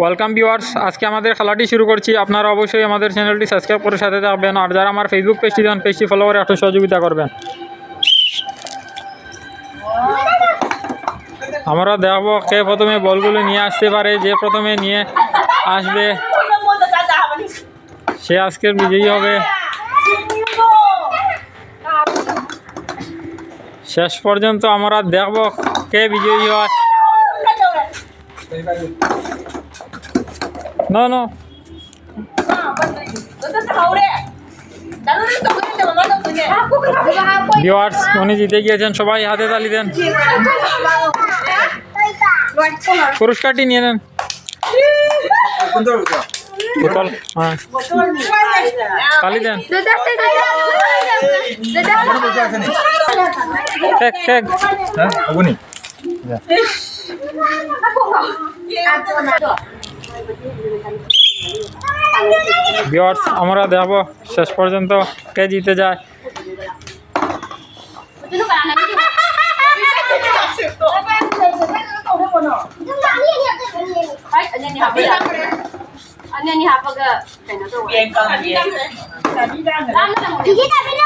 Welcome viewers আজকে আমাদের খেলাটি শুরু করছি। আপনারা অবশ্যই আমাদের চ্যানেলটি সাবস্ক্রাইব করে সাথে থাকবেন, আর যারা আমার ফেসবুক পেজটি দেন পেজটি ফলো করে একটু সহযোগিতা করবেন। আমরা দেখব কে প্রথমে বলগুলো নিয়ে আসতে পারে, যে প্রথমে নিয়ে আসবে। সে আজকের বিজয়ী হবে। শেষ পর্যন্ত আমরা দেখব কে বিজয়ী হয়। No no. ভিওয়ার্স উনি জিতে গিয়েছেন সবাই হাতে তালি দেন। পুরস্কারটি নিয়ে নেন। বোতল হ্যাঁ। তালি দেন। কেক কেক হ্যাঁ। হবনি ভিওয়ার্স আমরা দেখব শেষ পর্যন্ত কে জিতে যায় Anh anh học cái cái nó